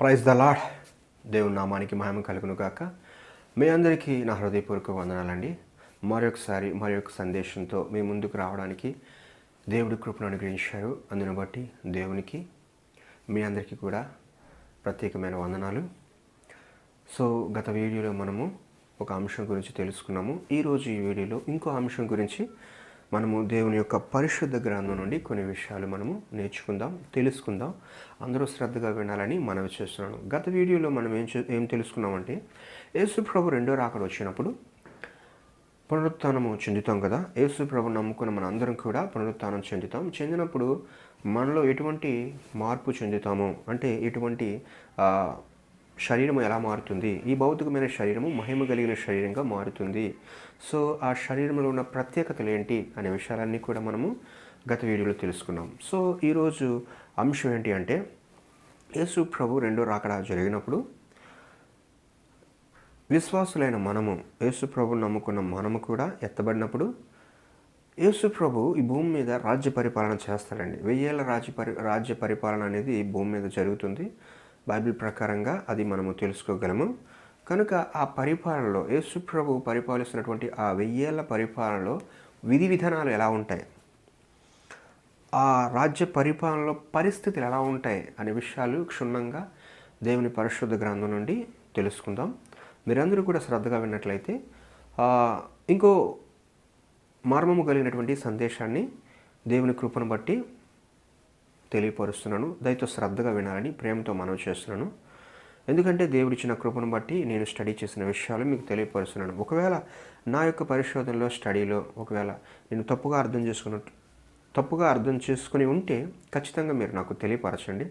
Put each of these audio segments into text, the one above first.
Praise the lord దేవుని నామానికి మహిమ కలుగును గాక. మీ అందరికీ నా హృదయపూర్వక వందనాలండి. మరొకసారి మరొక సందేశంతో మీ ముందుకు రావడానికి దేవుడి కృపను అనుగ్రహించారు. అందును బట్టి దేవునికి మీ అందరికీ కూడా ప్రత్యేకమైన వందనాలు. సో గత వీడియోలో మనము ఒక అంశం గురించి తెలుసుకున్నాము. ఈరోజు ఈ వీడియోలో ఇంకో అంశం గురించి మనము దేవుని యొక్క పరిశుద్ధ గ్రంథం నుండి కొన్ని విషయాలు మనము నేర్చుకుందాం తెలుసుకుందాం. అందరూ శ్రద్ధగా వినాలని మనవి చేస్తున్నాను. గత వీడియోలో మనం ఏం చే- ఏం తెలుసుకున్నామంటే యేసు ప్రభు రెండో రాకడ వచ్చినప్పుడు పునరుత్థానము చెందుతాం కదా? యేసు ప్రభు నమ్ముకున్న మన అందరం కూడా పునరుత్థానం చెందుతాం. చెందినప్పుడు మనలో ఎటువంటి మార్పు చెందుతాము? అంటే ఎటువంటి శరీరము ఎలా మారుతుంది? ఈ భౌతికమైన శరీరము మహిమ కలిగిన శరీరంగా మారుతుంది. సో ఆ శరీరంలో ఉన్న ప్రత్యేకతలు ఏంటి అనే విషయాలన్నీ కూడా మనము గత వీడియోలో తెలుసుకున్నాం. సో ఈరోజు అంశం ఏంటి అంటే యేసు ప్రభు రెండో రాకడ జరిగినప్పుడు విశ్వాసులైన మనము యేసు ప్రభు నమ్ముకున్న మనము కూడా ఎత్తబడినప్పుడు యేసు ప్రభు ఈ భూమి మీద రాజ్య పరిపాలన చేస్తాడండి. వెయ్యేళ్ళ రాజ్య పరి రాజ్య పరిపాలన అనేది ఈ భూమి మీద జరుగుతుంది. బైబిల్ ప్రకారంగా అది మనము తెలుసుకోగలము. కనుక ఆ పరిపాలనలో యేసు ప్రభు పరిపాలిస్తున్నటువంటి ఆ వెయ్యేళ్ళ పరిపాలనలో విధి విధానాలు ఎలా ఉంటాయి? ఆ రాజ్య పరిపాలనలో పరిస్థితులు ఎలా ఉంటాయి అనే విషయాలు క్షుణ్ణంగా దేవుని పరిశుద్ధ గ్రంథం నుండి తెలుసుకుందాం. మీరందరూ కూడా శ్రద్ధగా విన్నట్లయితే ఇంకో మర్మము కలిగినటువంటి సందేశాన్ని దేవుని కృపను బట్టి తెలియపరుస్తున్నాను. దయతో శ్రద్ధగా వినాలని ప్రేమతో మనవి చేస్తున్నాను. ఎందుకంటే దేవుడిచ్చిన కృపను బట్టి నేను స్టడీ చేసిన విషయాలు మీకు తెలియపరుస్తున్నాను. ఒకవేళ నా యొక్క పరిశోధనలో స్టడీలో ఒకవేళ నేను తప్పుగా అర్థం చేసుకున్నట్టు తప్పుగా అర్థం చేసుకుని ఉంటే ఖచ్చితంగా మీరు నాకు తెలియపరచండి.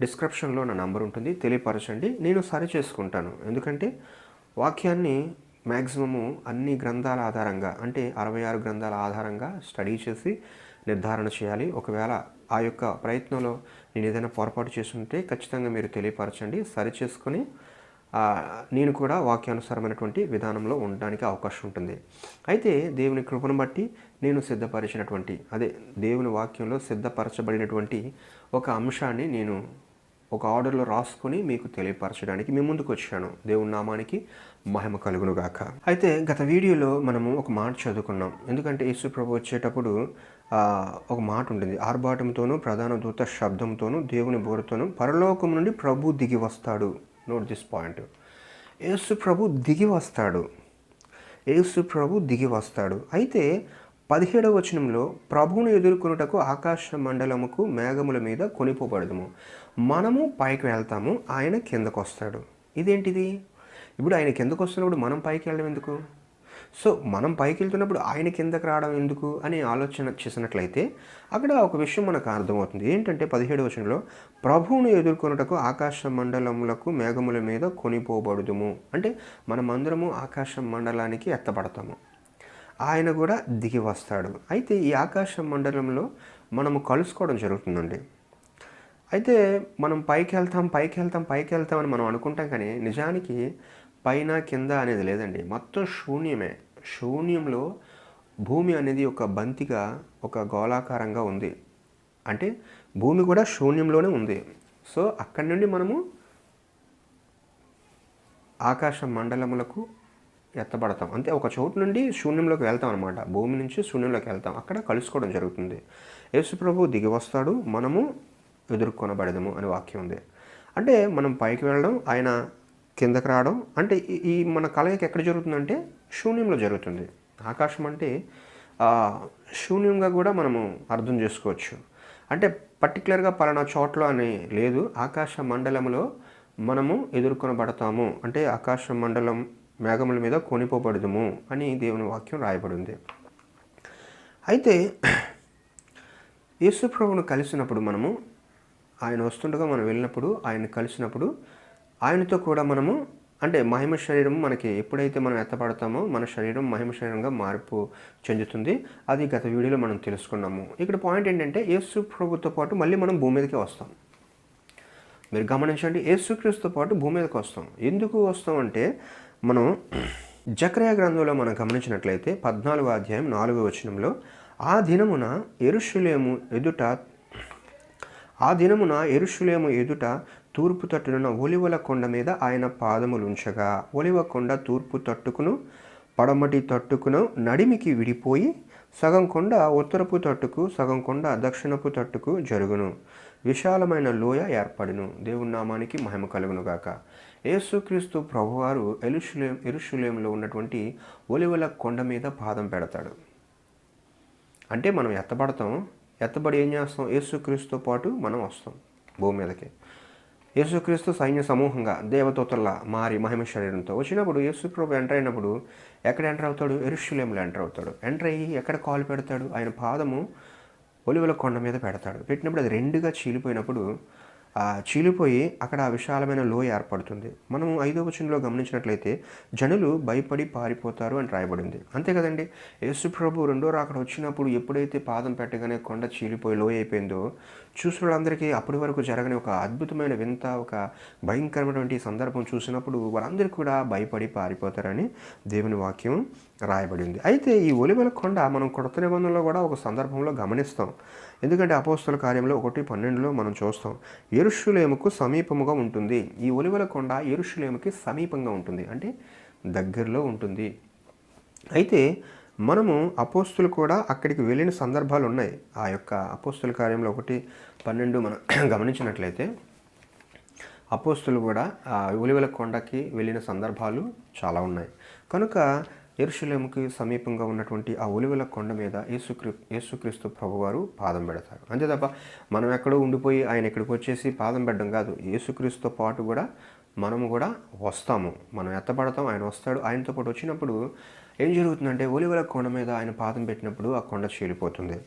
డిస్క్రిప్షన్లో నా నంబర్ ఉంటుంది. తెలియపరచండి. నేను సరి చేసుకుంటాను. ఎందుకంటే వాక్యాన్ని మ్యాక్సిమము అన్ని గ్రంథాల ఆధారంగా అంటే అరవై ఆరు గ్రంథాల ఆధారంగా స్టడీ చేసి నిర్ధారణ చేయాలి. ఒకవేళ ఆ యొక్క ప్రయత్నంలో నేను ఏదైనా పొరపాటు చేస్తుంటే ఖచ్చితంగా మీరు తెలియపరచండి. సరి చేసుకొని నేను కూడా వాక్యానుసారమైనటువంటి విధానంలో ఉండడానికి అవకాశం ఉంటుంది. అయితే దేవుని కృపను బట్టి నేను సిద్ధపరిచినటువంటి అదే దేవుని వాక్యంలో సిద్ధపరచబడినటువంటి ఒక అంశాన్ని నేను ఒక ఆర్డర్లో రాసుకొని మీకు తెలియపరచడానికి మీ ముందుకు వచ్చాను. దేవుని నామానికి మహిమ కలుగును గాక అయితే గత వీడియోలో మనము ఒక మాట చదువుకున్నాం. ఎందుకంటే యేసు ప్రభు వచ్చేటప్పుడు ఒక మాట ఉంటుంది. ఆర్భాటంతోనూ ప్రధాన దూత శబ్దంతోనూ దేవుని బోరుతోనూ పరలోకం నుండి ప్రభు దిగి వస్తాడు. నోట్ దిస్ పాయింట్ యేసు ప్రభు దిగి వస్తాడు. యేసు ప్రభు దిగి వస్తాడు. అయితే పదిహేడవ వచనంలో ప్రభువును ఎదుర్కొనుటకు ఆకాశ మండలముకు మేఘముల మీద కొనిపోబడదుము. మనము పైకి వెళ్తాము ఆయన కిందకు వస్తాడు. ఇదేంటిది? ఇప్పుడు ఆయన కిందకు వస్తున్నప్పుడు మనం పైకి వెళ్ళడం ఎందుకు? సో మనం పైకి వెళ్తున్నప్పుడు ఆయన కిందకి రావడం ఎందుకు అని ఆలోచన చేసినట్లయితే అక్కడ ఒక విషయం మనకు అర్థమవుతుంది. ఏంటంటే పదిహేడు వచనంలో ప్రభువును ఎదుర్కొనుటకు ఆకాశ మండలములకు మేఘముల మీద కొనిపోబడుదుము. అంటే మనమందరము ఆకాశ మండలానికి ఎత్తబడతాము. ఆయన కూడా దిగి వస్తాడు. అయితే ఈ ఆకాశ మండలంలో మనము కలుసుకోవడం జరుగుతుందండి. అయితే మనం పైకి వెళ్తాం పైకి వెళ్తాం పైకి వెళ్తాం అని మనం అనుకుంటాం కానీ నిజానికి పైన కింద అనేది లేదండి. మొత్తం శూన్యమే. శూన్యంలో భూమి అనేది ఒక బంతిగా ఒక గోళాకారంగా ఉంది. అంటే భూమి కూడా శూన్యంలోనే ఉంది. సో అక్కడి నుండి మనము ఆకాశ మండలములకు ఎత్తబడతాం. అంటే ఒక చోటు నుండి శూన్యంలోకి వెళ్తాం అనమాట భూమి నుంచి శూన్యంలోకి వెళ్తాం. అక్కడ కలుసుకోవడం జరుగుతుంది. యేసు ప్రభు దిగి వస్తాడు. మనము ఎదుర్కొనబడదము అనే వాక్యం ఉంది. అంటే మనం పైకి వెళ్ళడం ఆయన కిందకి రావడం అంటే ఈ- ఈ మన కలయిక ఎక్కడ జరుగుతుందంటే శూన్యంలో జరుగుతుంది. ఆకాశం అంటే శూన్యంగా కూడా మనము అర్థం చేసుకోవచ్చు. అంటే పర్టికులర్గా పలానా చోట్ల అని లేదు. ఆకాశ మండలంలో మనము ఎదుర్కొనబడతాము. అంటే ఆకాశ మండలం మేఘముల మీద కొనిపోబడదుము అని దేవుని వాక్యం రాయబడింది. అయితే యేసు కలిసినప్పుడు మనము ఆయన వస్తుండగా మనం వెళ్ళినప్పుడు ఆయన కలిసినప్పుడు ఆయనతో కూడా మనము అంటే మహిమ శరీరం మనకి ఎప్పుడైతే మనం ఎత్తపడతామో మన శరీరం మహిమ శరీరంగా మార్పు చెందుతుంది. అది గత వీడియోలో మనం తెలుసుకున్నాము. ఇక్కడ పాయింట్ ఏంటంటే యేసు ప్రభుతో పాటు మళ్ళీ మనం భూమి మీదకి వస్తాం. మీరు గమనించండి యేసుక్రీస్తుతో పాటు భూమి మీదకి వస్తాం. ఎందుకు వస్తాం అంటే మనం జక్రయ గ్రంథంలో మనం గమనించినట్లయితే పద్నాలుగో అధ్యాయం నాలుగో వచనంలో ఆ దినమున ఎరుషులేము ఎదుట ఆ దినమున ఎరుషులేము ఎదుట తూర్పు తట్టునున్న ఒలివల కొండ మీద ఆయన పాదములుంచగా. ఒలివ కొండ తూర్పు తట్టుకును పడమటి తట్టుకును నడిమికి విడిపోయి సగం కొండ ఉత్తరపు తట్టుకు సగం కొండ దక్షిణపు తట్టుకు జరుగును. విశాలమైన లోయ ఏర్పడును. దేవుని నామానికి మహిమ కలుగునుగాక యేసుక్రీస్తు ప్రభువారు ఎరుషులేం ఎరుషులేంలో ఉన్నటువంటి ఒలివల కొండ మీద పాదం పెడతాడు. అంటే మనం ఎత్తబడతాం. ఎత్తబడి ఏం చేస్తాం? యేసుక్రీస్తుతో పాటు మనం వస్తాం భూమి మీదకి. యేసుక్రీస్తు సైన్య సమూహంగా దేవదూతల్లా మారి మహిమ శరీరంతో వచ్చినప్పుడు యేసుప్రభు ఎంటర్ అయినప్పుడు ఎక్కడ ఎంటర్ అవుతాడు? ఎరుషులేంలో ఎంటర్ అవుతాడు. ఎంటర్ అయ్యి ఎక్కడ కాలు పెడతాడు? ఆయన పాదము ఒలివల కొండ మీద పెడతాడు. పెట్టినప్పుడు అది రెండుగా చీలిపోయినప్పుడు చీలిపోయి అక్కడ విశాలమైన లోయ ఏర్పడుతుంది. మనం ఐదో వచనంలో గమనించినట్లయితే జనులు భయపడి పారిపోతారు అని రాయబడింది. అంతే కదండి? యేసు ప్రభు రెండో రాకడ వచ్చినప్పుడు ఎప్పుడైతే పాదం పెట్టగానే కొండ చీలిపోయి లోయ అయిపోయిందో చూసిన వాళ్ళందరికీ అప్పటి వరకు జరగని ఒక అద్భుతమైన వింత ఒక భయంకరమైనటువంటి సందర్భం చూసినప్పుడు వారందరూ కూడా భయపడి పారిపోతారని దేవుని వాక్యం రాయబడింది. అయితే ఈ ఒలివెల కొండ మనం కొత్త నిబంధనలో కూడా ఒక సందర్భంలో గమనిస్తాం. ఎందుకంటే అపోస్తుల కార్యంలో ఒకటి పన్నెండులో మనం చూస్తాం ఎరుషులేముకు సమీపముగా ఉంటుంది. ఈ ఒలివల కొండ ఎరుషులేముకి సమీపంగా ఉంటుంది. అంటే దగ్గరలో ఉంటుంది. అయితే మనము అపోస్తులు కూడా అక్కడికి వెళ్ళిన సందర్భాలు ఉన్నాయి. ఆ యొక్క అపోస్తుల కార్యంలో ఒకటి పన్నెండు మనం గమనించినట్లయితే అపోస్తులు కూడా ఆ ఉలివల కొండకి వెళ్ళిన సందర్భాలు చాలా ఉన్నాయి. కనుక ఎరుషులేముకి సమీపంగా ఉన్నటువంటి ఆ ఒలివల కొండ మీద యేసుక్రీ యేసుక్రీస్తు ప్రభువారు పాదం పెడతారు. అంతే తప్ప మనం ఎక్కడో ఉండిపోయి ఆయన ఇక్కడికి వచ్చేసి పాదం పెట్టడం కాదు. యేసుక్రీస్తుతో పాటు కూడా మనము కూడా వస్తాము. మనం ఎత్తపడతాం ఆయన వస్తాడు. ఆయనతో పాటు వచ్చినప్పుడు ఏం జరుగుతుందంటే ఒలివల కొండ మీద ఆయన పాదం పెట్టినప్పుడు ఆ కొండ చీలిపోతుంది.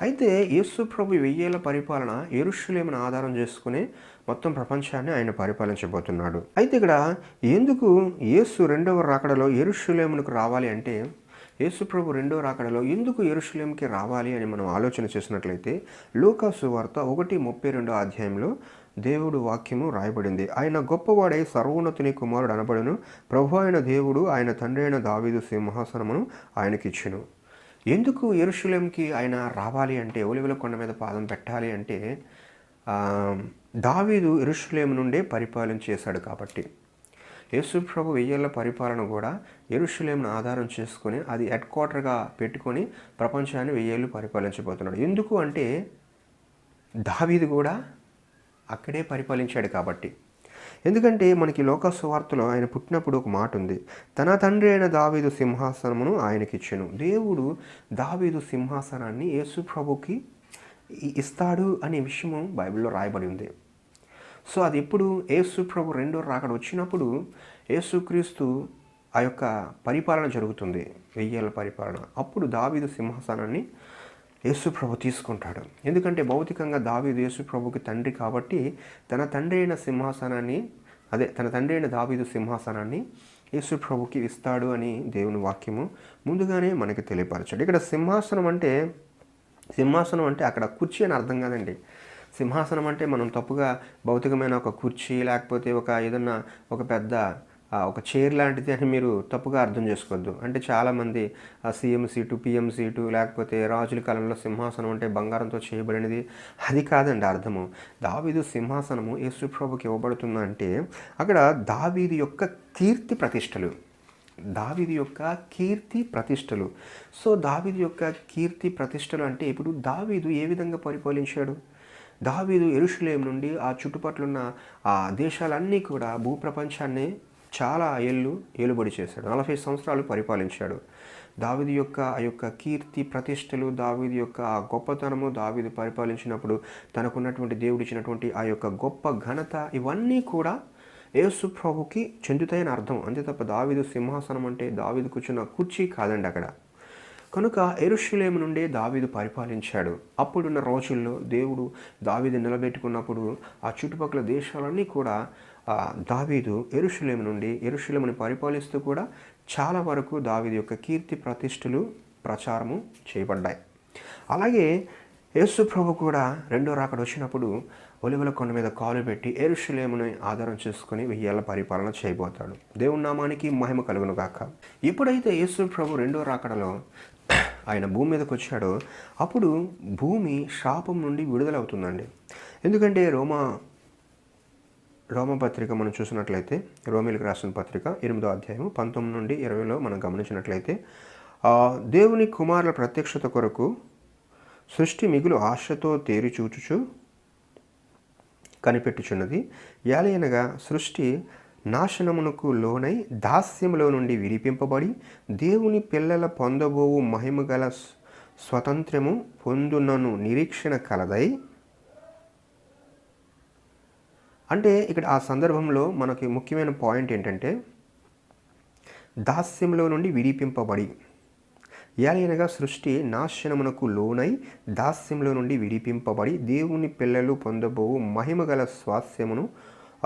అయితే యేసు ప్రభు వెయ్యేళ్ళ పరిపాలన ఎరుషులేమని ఆధారం చేసుకుని మొత్తం ప్రపంచాన్ని ఆయన పరిపాలించబోతున్నాడు. అయితే ఇక్కడ ఎందుకు యేసు రెండవ రాకడలో ఎరుషులేమునకు రావాలి అంటే యేసు ప్రభు రెండవ రాకడలో ఎందుకు ఎరుషులేంకి రావాలి అని మనం ఆలోచన చేసినట్లయితే లోకాసు వార్త ఒకటి ముప్పై రెండో అధ్యాయంలో దేవుడు వాక్యము రాయబడింది. ఆయన గొప్పవాడై సర్వోన్నతుని కుమారుడు అనబడును. ప్రభు అయిన దేవుడు ఆయన తండ్రి అయిన దావీదు సింహాసనమును ఆయనకిచ్చును. ఎందుకు ఎరుషులేంకి ఆయన రావాలి అంటే ఒలివల కొండ మీద పాదం పెట్టాలి అంటే దావీదు ఎరుషులేం నుండే పరిపాలన చేశాడు కాబట్టి. యేసు ప్రభు వెయ్యేళ్ళ పరిపాలన కూడా ఎరుషులేంను ఆధారం చేసుకొని అది హెడ్ క్వార్టర్గా పెట్టుకొని ప్రపంచాన్ని వెయ్యేళ్ళు పరిపాలించబోతున్నాడు. ఎందుకు అంటే దావీదు కూడా అక్కడే పరిపాలించాడు కాబట్టి. ఎందుకంటే మనకి లోక వార్తలో ఆయన పుట్టినప్పుడు ఒక మాట ఉంది. తన తండ్రి అయిన దావీదు సింహాసనమును ఆయనకిచ్చాను. దేవుడు దావీదు సింహాసనాన్ని యేసు ప్రభుకి ఇస్తాడు అనే విషయము బైబిల్లో రాయబడి ఉంది. సో అది ఎప్పుడు? యేసు ప్రభు రెండో రాకడ వచ్చినప్పుడు యేసుక్రీస్తు ఆ యొక్క పరిపాలన జరుగుతుంది. వెయ్యేళ్ళ పరిపాలన. అప్పుడు దావీదు సింహాసనాన్ని యేసుప్రభు తీసుకుంటాడు. ఎందుకంటే భౌతికంగా దావీదు యేసుప్రభుకి తండ్రి కాబట్టి తన తండ్రి అయిన సింహాసనాన్ని అదే తన తండ్రి అయిన దావీదు సింహాసనాన్ని యేసుప్రభుకి ఇస్తాడు అని దేవుని వాక్యము ముందుగానే మనకి తెలియపరచాడు. ఇక్కడ సింహాసనం అంటే సింహాసనం అంటే అక్కడ కుర్చీ అని అర్థం కాదండి. సింహాసనం అంటే మనం తప్పుగా భౌతికమైన ఒక కుర్చీ లేకపోతే ఒక ఏదన్నా ఒక పెద్ద ఒక చైర్ లాంటిది అని మీరు తప్పుగా అర్థం చేసుకోవద్దు. అంటే చాలామంది సీఎం సీటు పిఎం సీటు లేకపోతే రాజుల కాలంలో సింహాసనం అంటే బంగారంతో చేయబడినది. అది కాదండి అర్థము. దావీదు సింహాసనము యేసు ప్రభుకి ఇవ్వబడుతుందంటే అక్కడ దావీదు యొక్క కీర్తి ప్రతిష్టలు. దావీది యొక్క కీర్తి ప్రతిష్టలు. సో దావీది యొక్క కీర్తి ప్రతిష్టలు అంటే ఇప్పుడు దావీదు ఏ విధంగా పరిపాలించాడు? దావీదు ఎరుషులేం నుండి ఆ చుట్టుపట్ల ఉన్న ఆ దేశాలన్నీ కూడా భూప్రపంచాన్ని చాలా ఏళ్ళు ఏలుబడి చేశాడు. నలభై సంవత్సరాలు పరిపాలించాడు. దావిది యొక్క ఆ యొక్క కీర్తి ప్రతిష్టలు దావిది యొక్క ఆ గొప్పతనము దావిది పరిపాలించినప్పుడు తనకున్నటువంటి దేవుడిచ్చినటువంటి ఆ యొక్క గొప్ప ఘనత ఇవన్నీ కూడా యేసు ప్రభుకి చెందుతాయని అర్థం. అంతే తప్ప దావీదు సింహాసనం అంటే దావిదు కూర్చున్న కుర్చీ కాదండి అక్కడ. కనుక ఎరుషులేము నుండే దావీదు పరిపాలించాడు. అప్పుడున్న రోజుల్లో దేవుడు దావీదు నిలబెట్టుకున్నప్పుడు ఆ చుట్టుపక్కల దేశాలన్నీ కూడా దావీదు ఎరుషులేము నుండి ఎరుషులేముని పరిపాలిస్తూ కూడా చాలా వరకు దావీదు యొక్క కీర్తి ప్రతిష్టలు ప్రచారము చేయబడ్డాయి. అలాగే యేసు ప్రభు కూడా రెండో రాకడ వచ్చినప్పుడు ఒలివల కొండ మీద కాలు పెట్టి ఎరుషులేముని ఆధారం చేసుకుని వెయ్యేళ్ళ పరిపాలన చేయబోతాడు. దేవుని నామానికి మహిమ కలుగును గాక. ఎప్పుడైతే యేసు ప్రభు రెండో రాకడలో ఆయన భూమి మీదకి వచ్చాడో అప్పుడు భూమి శాపం నుండి విడుదలవుతుందండి. ఎందుకంటే రోమా రోమపత్రిక మనం చూసినట్లయితే రోమిలకు రాసిన పత్రిక ఎనిమిదో అధ్యాయం పంతొమ్మిది నుండి ఇరవైలో మనం గమనించినట్లయితే దేవుని కుమారుల ప్రత్యక్షత కొరకు సృష్టి మిగులు ఆశతో తేరి చూచుచు కనిపెట్టుచున్నది. యాలయనగా సృష్టి నాశనమునకు లోనై దాస్యములో నుండి విడిపింపబడి దేవుని పిల్లల పొందబోవు మహిమ గల స్వతంత్రము పొందునను నిరీక్షణ కలదై అంటే ఇక్కడ ఆ సందర్భంలో మనకి ముఖ్యమైన పాయింట్ ఏంటంటే దాస్యంలో నుండి విడిపింపబడి ఏలైనగా సృష్టి నాశనమునకు లోనై దాస్యంలో నుండి విడిపింపబడి దేవుని పిల్లలు పొందబోవు మహిమ గల స్వాస్యమును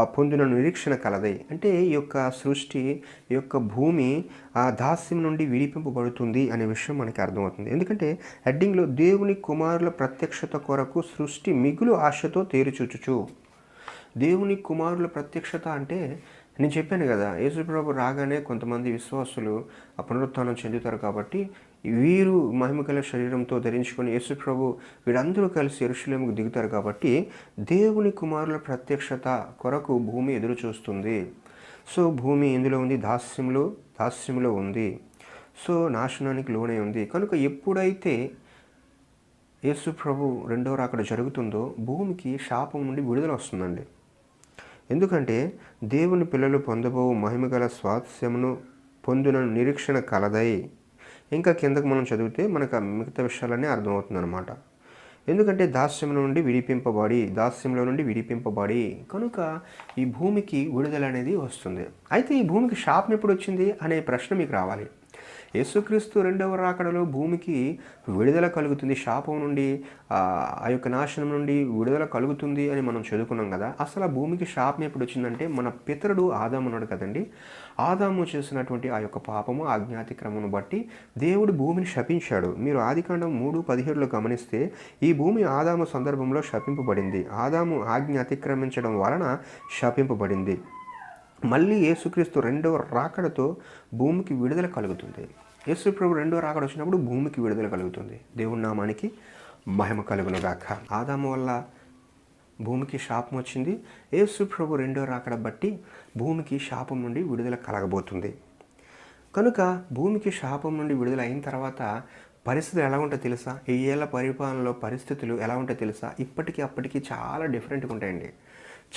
పొందిన నిరీక్షణ కలదై. అంటే ఈ యొక్క సృష్టి ఈ యొక్క భూమి ఆ దాస్యం నుండి విడిపింపబడుతుంది అనే విషయం మనకి అర్థమవుతుంది. ఎందుకంటే హెడ్డింగ్లో దేవుని కుమారుల ప్రత్యక్షత కొరకు సృష్టి మిగులు ఆశతో తేరుచూచుచు. దేవుని కుమారుల ప్రత్యక్షత అంటే నేను చెప్పాను కదా యేసుప్రభు రాగానే కొంతమంది విశ్వాసులు పునరుత్థానం చెందుతారు కాబట్టి వీరు మహిమగల శరీరంతో ధరించుకొని యేసుప్రభు వీరందరూ కలిసి ఎరుషులేముకు దిగుతారు కాబట్టి దేవుని కుమారుల ప్రత్యక్షత కొరకు భూమి ఎదురు చూస్తుంది. సో భూమి ఎందులో ఉంది దాస్యంలో దాస్యంలో ఉంది. సో నాశనానికి లోనే ఉంది. కనుక ఎప్పుడైతే యేసు ప్రభు రెండో రాకడ జరుగుతుందో భూమికి శాపం నుండి విడుదల వస్తుందండి. ఎందుకంటే దేవుని పిల్లలు పొందబో మహిమగల స్వాస్యమును పొందిన నిరీక్షణ కలదై. ఇంకా కిందకు మనం చదివితే మనకు మిగతా విషయాలన్నీ అర్థమవుతుందన్నమాట. ఎందుకంటే దాస్యం నుండి విడిపింపబడి దాస్యంలో నుండి విడిపింపబడి కనుక ఈ భూమికి విడుదల అనేది వస్తుంది. అయితే ఈ భూమికి శాపం ఎప్పుడు వచ్చింది అనే ప్రశ్న మీకు రావాలి. యేసుక్రీస్తు రెండవ రాకడలో భూమికి విడుదల కలుగుతుంది. శాపం నుండి ఆ యొక్క నాశనం నుండి విడుదల కలుగుతుంది అని మనం చదువుకున్నాం కదా. అసలు ఆ భూమికి శాపం ఎప్పుడు వచ్చిందంటే మన పితరుడు ఆదాము ఉన్నాడు కదండి. ఆదాము చేసినటువంటి ఆ యొక్క పాపము అజ్ఞాతిక్రమను బట్టి దేవుడు భూమిని శపించాడు. మీరు ఆదికాండం మూడు పదిహేడులో గమనిస్తే ఈ భూమి ఆదాము సందర్భంలో శపింపబడింది. ఆదాము ఆజ్ఞ అతిక్రమించడం వలన శపింపబడింది. మళ్ళీ యేసుక్రీస్తు రెండవ రాకడతో భూమికి విడుదల కలుగుతుంది. యేసు ప్రభు రెండో రాకడ వచ్చినప్పుడు భూమికి విడుదల కలుగుతుంది. దేవుడి నామానికి మహిమ కలుగును గాక ఆదాము వల్ల భూమికి శాపం వచ్చింది. యేసు ప్రభు రెండో రాకడ బట్టి భూమికి శాపం నుండి విడుదల కలగబోతుంది. కనుక భూమికి శాపం నుండి విడుదల అయిన తర్వాత పరిస్థితులు ఎలా ఉంటాయో తెలుసా? ఈ ఏళ్ళ పరిపాలనలో పరిస్థితులు ఎలా ఉంటాయో తెలుసా? ఇప్పటికీ అప్పటికి చాలా డిఫరెంట్గా ఉంటాయండి.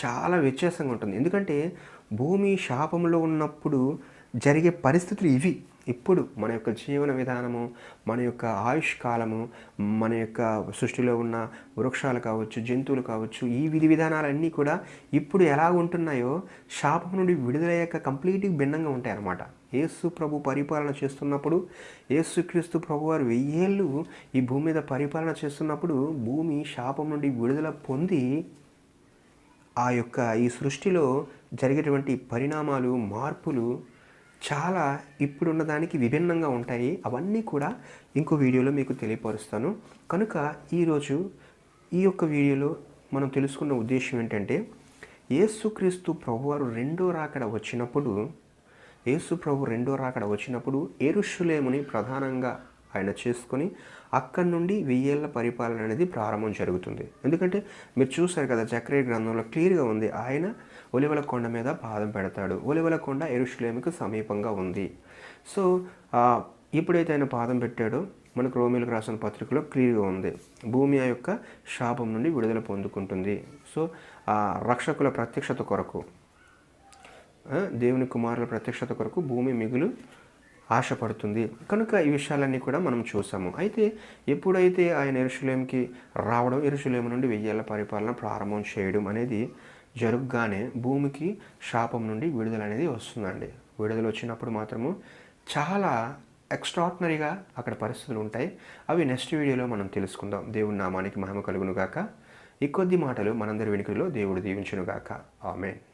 చాలా వ్యత్యాసంగా ఉంటుంది. ఎందుకంటే భూమి శాపంలో ఉన్నప్పుడు జరిగే పరిస్థితులు ఇవి. ఇప్పుడు మన యొక్క జీవన విధానము మన యొక్క ఆయుష్ కాలము మన యొక్క సృష్టిలో ఉన్న వృక్షాలు కావచ్చు జంతువులు కావచ్చు ఈ విధి విధానాలన్నీ కూడా ఇప్పుడు ఎలా ఉంటున్నాయో శాపం నుండి విడుదలయ్యాక కంప్లీట్గా భిన్నంగా ఉంటాయి అన్నమాట. యేసు ప్రభు పరిపాలన చేస్తున్నప్పుడు యేసుక్రీస్తు ప్రభు వారు వెయ్యేళ్ళు ఈ భూమి మీద పరిపాలన చేస్తున్నప్పుడు భూమి శాపం నుండి విడుదల పొంది ఆ యొక్క ఈ సృష్టిలో జరిగేటువంటి పరిణామాలు మార్పులు చాలా ఇప్పుడున్న దానికి విభిన్నంగా ఉంటాయి. అవన్నీ కూడా ఇంకో వీడియోలో మీకు తెలియపరుస్తాను. కనుక ఈరోజు ఈ యొక్క వీడియోలో మనం తెలుసుకున్న ఉద్దేశం ఏంటంటే యేసుక్రీస్తు ప్రభువారు రెండో రాకడ వచ్చినప్పుడు యేసు ప్రభు రెండో రాకడ వచ్చినప్పుడు ఏరుషులేముని ప్రధానంగా ఆయన చేసుకొని అక్కడి నుండి వెయ్యేళ్ళ పరిపాలన అనేది ప్రారంభం జరుగుతుంది. ఎందుకంటే మీరు చూసారు కదా చక్రీయ గ్రంథంలో క్లియర్గా ఉంది ఆయన ఒలివల కొండ మీద పాదం పెడతాడు. ఒలివల కొండ ఎరుషులేమికి సమీపంగా ఉంది. సో ఎప్పుడైతే ఆయన పాదం పెట్టాడో మనకు రోమిలకు రాసిన పత్రికలో క్లియర్గా ఉంది. భూమి ఆ యొక్క శాపం నుండి విడుదల పొందుకుంటుంది. సో రక్షకుల ప్రత్యక్షత కొరకు దేవుని కుమారుల ప్రత్యక్షత కొరకు భూమి మిగులు ఆశపడుతుంది. కనుక ఈ విషయాలన్నీ కూడా మనం చూసాము. అయితే ఎప్పుడైతే ఆయన ఎరుషులేంకి రావడం ఎరుషులేం నుండి వెయ్యేళ్ళ పరిపాలన ప్రారంభం చేయడం అనేది జరుగ్గానే భూమికి శాపం నుండి విడుదల అనేది వస్తుందండి. విడుదల వచ్చినప్పుడు మాత్రము చాలా ఎక్స్ట్రాడినరీగా అక్కడ పరిస్థితులు ఉంటాయి. అవి నెక్స్ట్ వీడియోలో మనం తెలుసుకుందాం. దేవుని నామానికి మహిమ కలుగునుగాక. ఈ కొద్ది మాటలు మనందరి వెనుకలో దేవుడు దీవించునుగాక. ఆమెన్. ఆమె